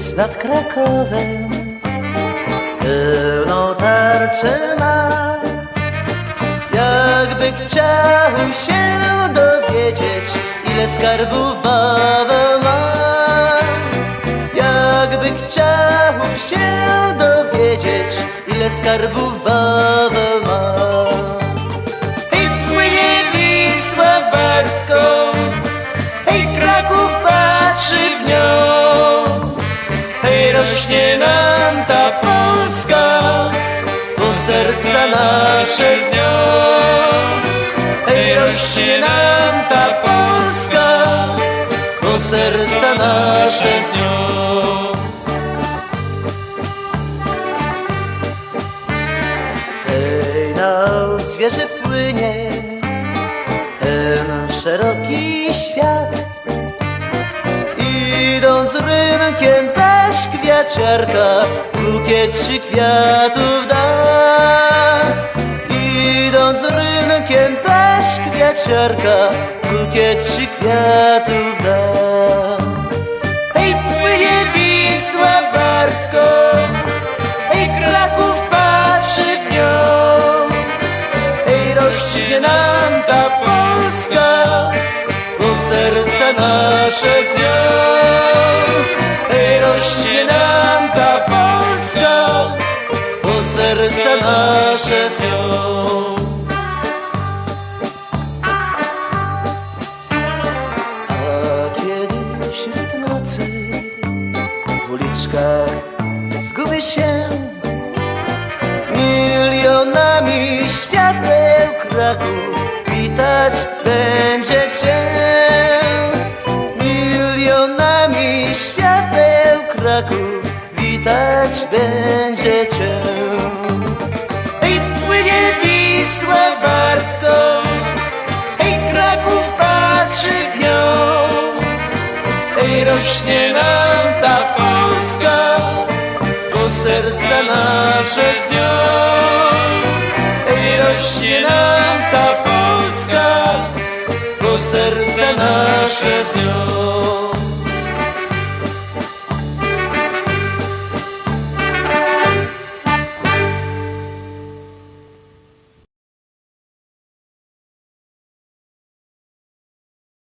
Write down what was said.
nad Krakowem. Pełną tarczę ma. Jakby chciał się dowiedzieć Ile skarbów Wawel ma. Jakby chciał się dowiedzieć Ile skarbów Wawel rośnie nam ta Polska Bo serca nasze z nią Hej, rośnie nam ta Polska Bo serca nasze z nią zwierzę płynie ten szeroki świat. Idąc rynkiem kwiaciarka bukiet trzy kwiatów da. Idąc rynkiem zaś kwiaciarka bukiet trzy kwiatów da. Serca nasze z nią. Zgubi się Milionami świateł Kraków witać będzie Cię. Milionami świateł Kraków witać będzie Wisła Bartką, hej, Kraków patrzy w nią. Hej, rośnie nam ta Polska, bo serca nasze z nią. Ej, rośnie nam ta Polska, bo serca nasze z nią.